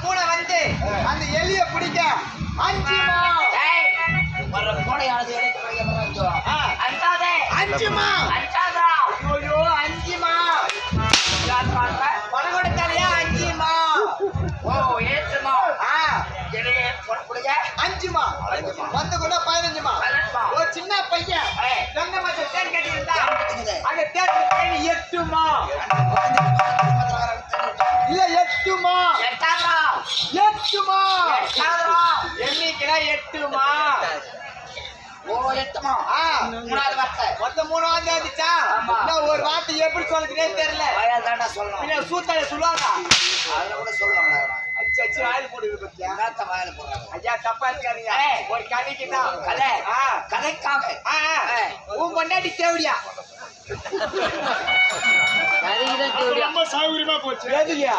பூனை வந்து அந்த எலிய பிடிக்க. அஞ்சுமா வர பூனையானது அஞ்சாதே அஞ்சாதா ஐயோ அஞ்சுமா அஞ்சுமா ஓ ஏற்றுமா இடையே பொண்ணு கொடுங்க அஞ்சுமா பத்து கூட பதினஞ்சுமா ஒரு சின்ன பையன். சொந்த மத்த தேன் கட்டி அந்த தேன் எட்டுமா எட்டுமா எட்டாதா. எண்ணிக்கைனா எட்டுமா ஓ, எட்டுமா. ஆ மூணாவது வார்த்தை. மொத்தம் மூணு வார்த்தை வந்துச்சா ஒரு வார்த்தை எப்படி சொல்றதுனே தெரியல வாயால் தாண்டா சொல்லணும். பின்ன சூத்தால சொல்லுவாங்க அதுல கூட சொல்லுவாங்க. அச்சு அச்சு வாயில் போடுது பத்தியா வாயால போடுறாங்க? ஐயா தப்பா இருக்காதீங்க ஏய். ஒரு கதைக்கு தான் கதை. கதைக்காக. உன் பொண்டாட்டி தேவடியா? ரொம்ப சௌகரியமா போச்சு எதுயா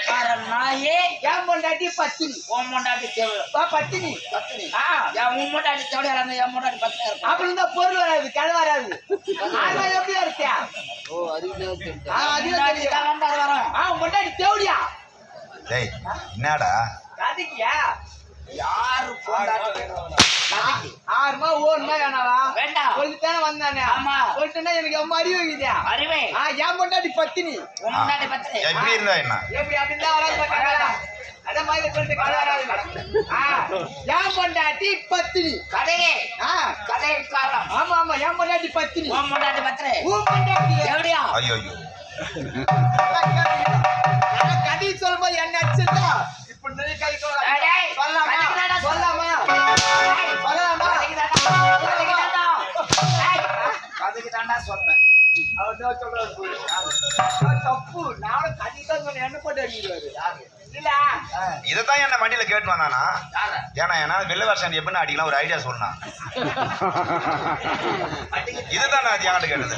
நாயே என் பொண்டாட்டி பத்தினி உன் முண்டாட்டி தேவையா? பா, பத்தினி பத்தினி. ஆ உன் முண்டாட்டி தேவையா இருந்தா என் இருப்பா. அப்படி இருந்தா பொருள் வராது கதை வராது ஆனா எப்படி இருக்கியா ஆ, அதுவே முன்னாடி தெரியும். தான் வந்தா அது வரும். ஆ பொண்டாட்டி தேவடியா டேய் என்னடா கதைக்கியா யாரு பொண்டாட்டி. ஆறுமா ஓடுமா வேணாவா சொல்லித்தானே வந்தானே? ஆமா. சொல்லிட்டேன்னா எனக்கு ரொம்ப அறிவு இருக்குதா. அறிவே ஆ என் பொண்டாட்டி பத்தினி. உன் முண்டாட்டி பத்தினி. எப்படி இருந்தா என்ன? எப்படி அப்படிதான் வராது பாத்தீங்களா? அதான் மாதிரி சொல்லிட்டு வராது? ஆ என் பொண்டாட்டி பத்தினி. கதையே ஆ. கதையின் காரணம் ஆமா ஆமா என் பொண்டாட்டி பத்தினி. உன் பத்தினி. பொண்டாட்டி? ஐயோ ஐயோ. தப்பு நானும் சொன்னேன் என்ன இதைத்தான் என்ன வண்டியில கேட்டு வந்தானா? ஏன்னா ஏன்னா வெள்ள வருஷம் எப்படி அடிக்கலாம் ஒரு ஐடியா சொன்னான் இதுதான் நான் என்கிட்ட கேட்டது.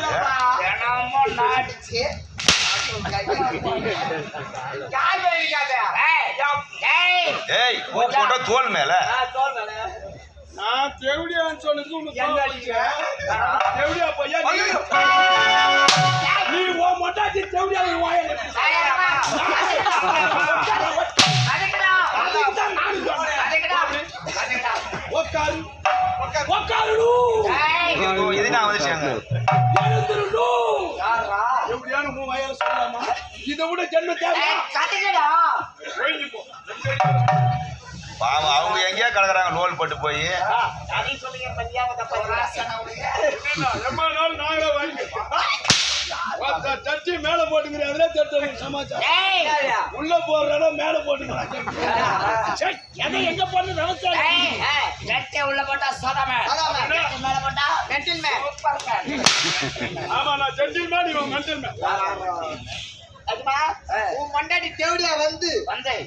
ஏய், போட்ட தோல் மேல. தோல் மேல. தேவடியான்னு சொன்னதுக்கு உனக்கு. தேவடியா பையா நீ உன் மொட்டாச்சி தேவடியா வாயில. உக்காரு. உக்காருடு. ஏய், இதோ இது நான் வந்து சேர்ந்து எழுந்துருடு. யாரா எப்படியான உன் வயல சொல்லலாமா இதை விட ஜென்ம தேவை போ. பாவம் அவங்க எங்கேயா கிடக்குறாங்க லோல் போட்டு போய் சட்டி மேல போட்டுக்கிற அதுல தட்டு சமாச்சாரம் ஏய், உள்ள போடுறா மேல போட்டுக்கிறாங்க எதை எங்க போட்டு நெட்டை உள்ள போட்டா சோதாம. மேல போட்டா மென்டில் மேன் மேன். ஆமா நான் ஜென்டில்மா நீ மென்டல் உன் தேவடியா வந்து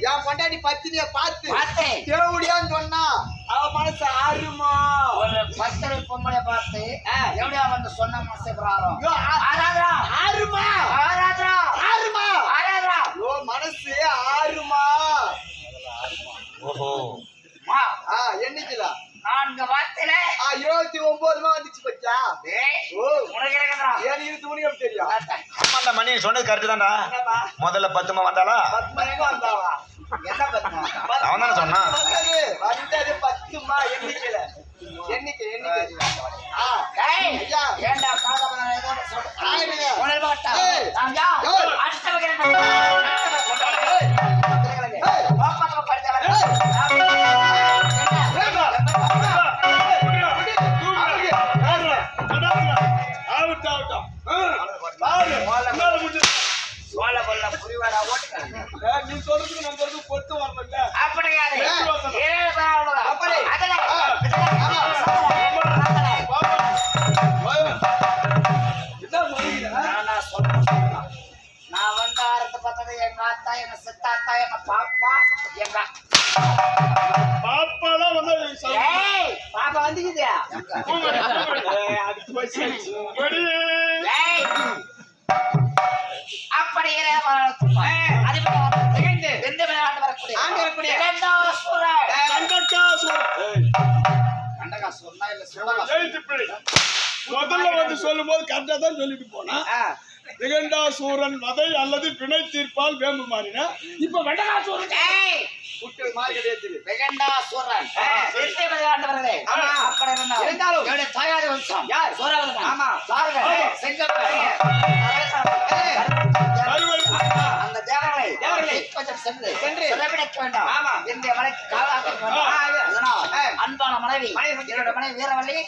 என் பொண்டாட்டி பத்தினிய பார்த்து. தேவடியான்னு சொன்னா அவ மனசு ஆறுமா? ஒரு பத்தரை பொம்பளை பார்த்து எப்படியா வந்து சொன்ன மாசே பிராரம். ஐயோ, ஆ- ஆராதரா ஆறுமா? ஆராதரா ஆறுமா? ஆராதரா ஐயோ மனசு ஆறுமா ஓஹோ மா ஆ என்னைக்குதா நான்கு வார்த்தையில ஆ இருபத்தி ஒன்பதுமா வந்துச்சு பச்சா ஏய், ஓ உனக்கு இருக்குதுடா. ஏன் இருபத்தி மணிக்கு எப்படி தெரியும் பார்த்தேன். ஆமாண்டா மணி சொன்னது கரெக்டு தான்டா. முதல்ல பத்துமா வந்தாளா? அவன் தானே சொன்னான். வந்தது பத்துமா எண்ணிக்கையில. எண்ணிக்கை எண்ணிக்கை. வந்து பார்த்தது எங்க அத்தா எங்க சித்தாத்தா எங்க பாப்பா எங்க பாப்பாலாம் வந்து ஏய் பாப்பா வந்துக்குது. ஆ. அதிபதி வெந்து விளையாண்டு வரக்கூடிய ஆண்டு வரக்கூடிய. ஏய், கண்டகாசுரனா இல்ல பிழை. முதல்ல வந்து சொல்லும் போது கரெக்டா தான் சொல்லிட்டு போனா ஆ, நிகண்டாசூரன் வதை அல்லது பிணை தீர்ப்பால் வேம்பு மாறினா இப்ப வெண்டகாசூரன் வெகண்டாசுரன். என்னுடைய தாயார் வம்சம். யார்? ஆமா. அந்த தேவர்களை. தேவர்களை. கொஞ்சம் சென்று. சென்று. வேண்டாம். ஆமா. இன்றைய மலைக்கு காலாக்க வேண்டாம். அன்பான மனைவி மனைவி என்னோட மனைவி வீரவள்ளி.